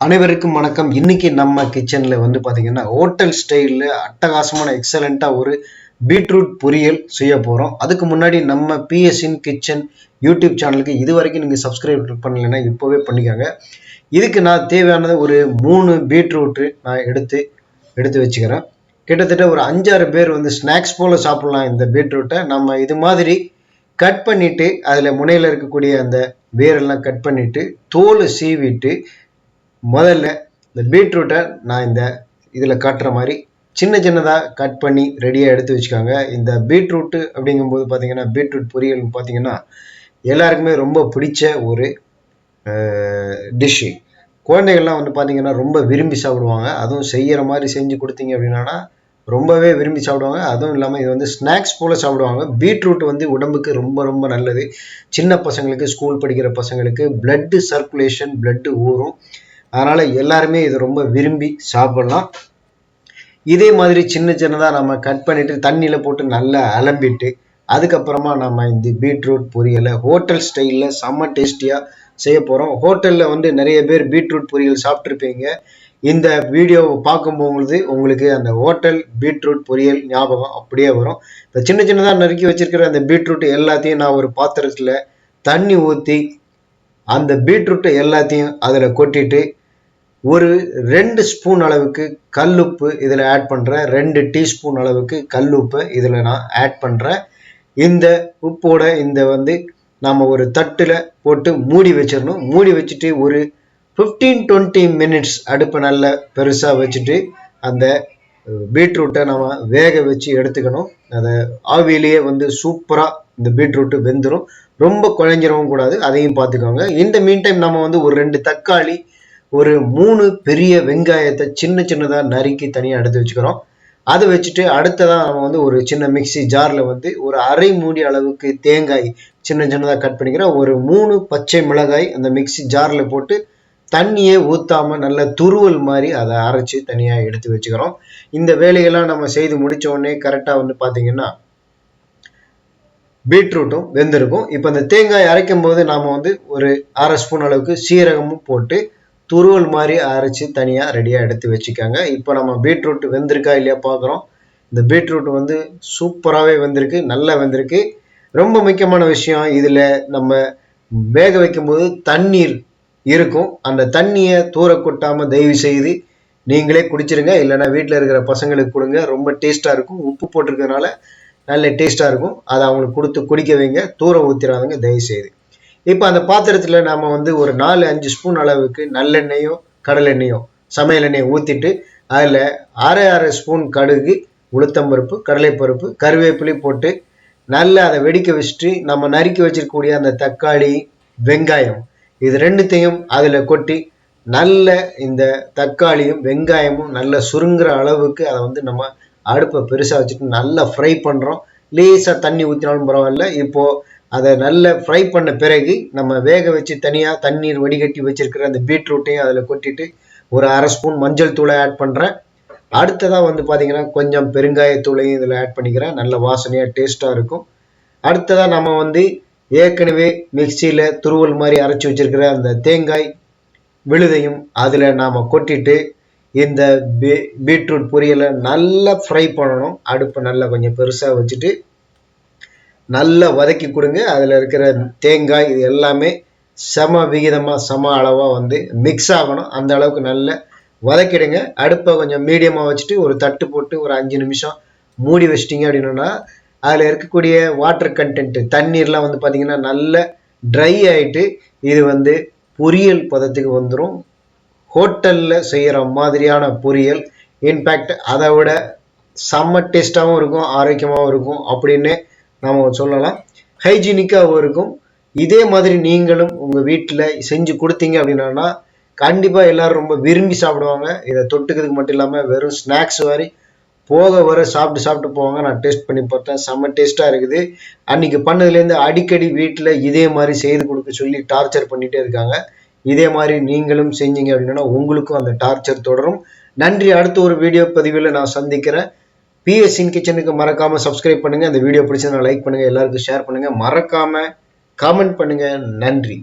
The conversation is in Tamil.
அனைவருக்கும் வணக்கம். இன்னைக்கு நம்ம கிச்சனில் வந்து பார்த்தீங்கன்னா ஹோட்டல் ஸ்டைலில் அட்டகாசமான எக்ஸலண்ட்டாக ஒரு பீட்ரூட் பொரியல் செய்ய போகிறோம் அதுக்கு முன்னாடி நம்ம பிஎஸ்இன் கிச்சன் யூடியூப் சேனலுக்கு இது வரைக்கும் நீங்கள் சப்ஸ்கிரைப் பண்ணலைன்னா இப்போவே பண்ணிக்கோங்க. இதுக்கு நான் தேவையானது ஒரு மூணு பீட்ரூட்டு நான் எடுத்து எடுத்து வச்சுக்கிறேன். கிட்டத்தட்ட ஒரு அஞ்சாறு பேர் வந்து ஸ்நாக்ஸ் போல் சாப்பிட்லாம் இந்த பீட்ரூட்டை நம்ம இது மாதிரி கட் பண்ணிவிட்டு அதில் முனையில் இருக்கக்கூடிய அந்த வேரெல்லாம் கட் பண்ணிவிட்டு தோல் சீவிட்டு முதல்ல இந்த பீட்ரூட்டை நான் இந்த இதில் காட்டுற மாதிரி சின்ன சின்னதாக கட் பண்ணி ரெடியாக எடுத்து வச்சுக்காங்க. இந்த பீட்ரூட்டு அப்படிங்கும்போது பார்த்தீங்கன்னா பீட்ரூட் பொரியல் பார்த்தீங்கன்னா எல்லாருக்குமே ரொம்ப பிடிச்ச ஒரு டிஷ்ஷு குழந்தைகள்லாம் வந்து பார்த்தீங்கன்னா ரொம்ப விரும்பி சாப்பிடுவாங்க. அதுவும் செய்கிற மாதிரி செஞ்சு கொடுத்தீங்க அப்படின்னா ரொம்பவே விரும்பி சாப்பிடுவாங்க. அதுவும் இல்லாமல் இது வந்து ஸ்நாக்ஸ் போல் சாப்பிடுவாங்க. பீட்ரூட் வந்து உடம்புக்கு ரொம்ப ரொம்ப நல்லது. சின்ன பசங்களுக்கு ஸ்கூல் படிக்கிற பசங்களுக்கு பிளட்டு சர்க்குலேஷன் பிளட்டு ஊறும். அதனால் எல்லாருமே இதை ரொம்ப விரும்பி சாப்பிட்லாம் இதே மாதிரி சின்ன சின்னதாக நம்ம கட் பண்ணிவிட்டு தண்ணியில் போட்டு நல்லா அலம்பிட்டு அதுக்கப்புறமா நம்ம இந்த பீட்ரூட் பொரியலை ஹோட்டல் ஸ்டைலில் செம்ம டேஸ்டியாக செய்ய போகிறோம் ஹோட்டலில் வந்து நிறைய பேர் பீட்ரூட் பொரியல் சாப்பிட்ருப்பீங்க இந்த வீடியோவை பார்க்கும்போது உங்களுக்கு அந்த ஹோட்டல் பீட்ரூட் பொரியல் ஞாபகம் அப்படியே வரும். இப்போ சின்ன சின்னதாக நறுக்கி வச்சிருக்கிற அந்த பீட்ரூட் எல்லாத்தையும் நான் ஒரு பாத்திரத்தில் தண்ணி ஊற்றி அந்த பீட்ரூட்டை எல்லாத்தையும் அதில் கொட்டிட்டு ஒரு ரெண்டு ஸ்பூன் அளவுக்கு கல்லுப்பு இதில் ஆட் பண்ணுறேன் ரெண்டு டீஸ்பூன் அளவுக்கு கல்லுப்பு இதில் நான் ஆட் பண்ணுறேன் இந்த உப்போட இந்த வந்து நாம் ஒரு தட்டில் போட்டு மூடி வச்சிடணும். மூடி வச்சுட்டு ஒரு ஃபிஃப்டீன் டுவெண்ட்டி மினிட்ஸ் அடுப்பை நல்ல பெருசாக வச்சுட்டு அந்த பீட்ரூட்டை நம்ம வேக வச்சு எடுத்துக்கணும். அதை ஆவியிலேயே வந்து சூப்பராக இந்த பீட்ரூட்டு வெந்துடும் ரொம்ப குழஞ்சிரவும் கூடாது. அதையும் பார்த்துக்கோங்க. இந்த மீன் டைம் நம்ம வந்து ஒரு ரெண்டு தக்காளி ஒரு மூணு பெரிய வெங்காயத்தை சின்ன சின்னதாக நறுக்கி தனியாக எடுத்து வச்சுக்கிறோம். அதை வச்சுட்டு அடுத்ததாக நம்ம வந்து ஒரு சின்ன மிக்சி ஜாரில் வந்து ஒரு அரை மூடி அளவுக்கு தேங்காய் சின்ன சின்னதாக கட் பண்ணிக்கிறோம். ஒரு மூணு பச்சை மிளகாய் அந்த மிக்சி ஜாரில் போட்டு தண்ணியே ஊற்றாமல் நல்ல துருவல் மாதிரி அதை அரைச்சி தனியாக எடுத்து வச்சுக்கிறோம். இந்த வேலையெல்லாம் நம்ம செய்து முடித்த உடனே கரெக்டாக வந்து பார்த்தீங்கன்னா பீட்ரூட்டும் வெந்திருக்கும். இப்போ இந்த தேங்காய் அரைக்கும் போது நாம் வந்து ஒரு அரை ஸ்பூன் அளவுக்கு சீரகமும் போட்டு துருவல் மாதிரி அரைச்சி தனியாக ரெடியாக எடுத்து வச்சுக்கோங்க. இப்போ நம்ம பீட்ரூட் வெந்திருக்கா இல்லையா பார்க்குறோம். இந்த பீட்ரூட் வந்து சூப்பராகவே வெந்திருக்கு நல்லா வெந்திருக்கு. ரொம்ப முக்கியமான விஷயம் இதில் நம்ம வேக வைக்கும்போது தண்ணீர் இருக்கும். அந்த தண்ணியை தூர கொட்டாமல் தயவு செய்து நீங்களே குடிச்சிருங்க. இல்லைன்னா வீட்டில் இருக்கிற பசங்களுக்கு கொடுங்க. ரொம்ப டேஸ்ட்டாக இருக்கும். உப்பு போட்டிருக்கிறதுனால நல்ல டேஸ்ட்டாக இருக்கும். அதை அவங்களுக்கு கொடுத்து குடிக்க வைங்க. தூர ஊற்றிடாதுங்க தயவு செய்து. இப்போ அந்த பாத்திரத்தில் நம்ம வந்து ஒரு நாலு அஞ்சு ஸ்பூன் அளவுக்கு நல்லெண்ணெயோ கடலெண்ணெயும் சமையல் எண்ணெயை ஊற்றிட்டு அதில் அரை அரை ஸ்பூன் கடுகு உளுத்தம்பருப்பு கடலைப்பருப்பு கருவேப்பிலை போட்டு நல்லா அதை வெடிக்க வச்சுட்டு நம்ம நறுக்கி வச்சிருக்கக்கூடிய அந்த தக்காளி வெங்காயம் இது ரெண்டுத்தையும் அதில் கொட்டி நல்ல இந்த தக்காளியும் வெங்காயமும் நல்ல சுருங்குற அளவுக்கு அதை வந்து நம்ம அடுப்பை பெருசாக வச்சுட்டு நல்லா ஃப்ரை பண்ணுறோம் லேசாக தண்ணி ஊற்றினாலும் பரவாயில்ல. இப்போது அதை நல்லா ஃப்ரை பண்ண பிறகு நம்ம வேக வச்சு தனியாக தண்ணீர் வடிகட்டி வச்சிருக்கிற அந்த பீட்ரூட்டையும் அதில் கொட்டிட்டு ஒரு அரை ஸ்பூன் மஞ்சள் தூளை ஆட் பண்ணுறேன் அடுத்ததாக வந்து பார்த்தீங்கன்னா கொஞ்சம் பெருங்காயத்தூளையும் இதில் ஆட் பண்ணிக்கிறேன். நல்ல வாசனையாக டேஸ்ட்டாக இருக்கும். அடுத்ததாக நம்ம வந்து ஏற்கனவே மிக்சியில் துருவல் மாதிரி அரைச்சி வச்சிருக்கிற அந்த தேங்காய் விழுதையும் அதில் நாம் கொட்டிட்டு இந்த பீ பீட்ரூட் பொரியலை நல்லா ஃப்ரை பண்ணணும். அடுப்பை நல்லா கொஞ்சம் பெருசாக வச்சுட்டு நல்லா வதக்கி கொடுங்க. அதில் இருக்கிற தேங்காய் இது எல்லாமே சம விகிதமாக சம அளவாக வந்து மிக்ஸ் ஆகணும். அந்த அளவுக்கு நல்லா வதக்கிடுங்க. அடுப்பை கொஞ்சம் மீடியமாக வச்சுட்டு ஒரு தட்டு போட்டு ஒரு அஞ்சு நிமிஷம் மூடி வச்சிட்டிங்க அப்படின்னா அதில் இருக்கக்கூடிய வாட்டர் கண்டென்ட்டு தண்ணீர்லாம் வந்து பார்த்திங்கன்னா நல்ல ட்ரை ஆகிட்டு இது வந்து பொரியல் பதத்துக்கு வந்துடும் ஹோட்டலில் செய்கிற மாதிரியான பொரியல். இன்ஃபேக்ட் அதை விட செம்ம டேஸ்ட்டாகவும் இருக்கும் ஆரோக்கியமாகவும் இருக்கும். அப்படின்னு நாம் சொல்லலாம். ஹைஜீனிக்காகவும் இருக்கும். இதே மாதிரி நீங்களும் உங்கள் வீட்டில் செஞ்சு கொடுத்தீங்க அப்படின்னா கண்டிப்பாக எல்லோரும் ரொம்ப விரும்பி சாப்பிடுவாங்க. இதை தொட்டுக்கிறதுக்கு மட்டும் இல்லாமல் வெறும் ஸ்நாக்ஸ் மாதிரி போக வர சாப்பிட்டு சாப்பிட்டு போவாங்க. நான் டேஸ்ட் பண்ணி பார்த்தேன். செம்ம டேஸ்ட்டாக இருக்குது. அன்றைக்கி பண்ணதுலேருந்து அடிக்கடி வீட்டில் இதே மாதிரி செய்து கொடுக்க சொல்லி டார்ச்சர் பண்ணிகிட்டே இருக்காங்க. இதே மாதிரி நீங்களும் செஞ்சீங்க அப்படின்னா உங்களுக்கும் அந்த டார்ச்சர் தொடரும். நன்றி. அடுத்த ஒரு வீடியோ பதிவில் நான் சந்திக்கிறேன். பிஎஸ்சின் கிச்சனுக்கு மறக்காமல் சப்ஸ்கிரைப் பண்ணுங்கள் அந்த வீடியோ பிடிச்சதுனா லைக் பண்ணுங்கள் எல்லாருக்கும் ஷேர் பண்ணுங்கள் மறக்காமல் காமெண்ட் பண்ணுங்கள் நன்றி.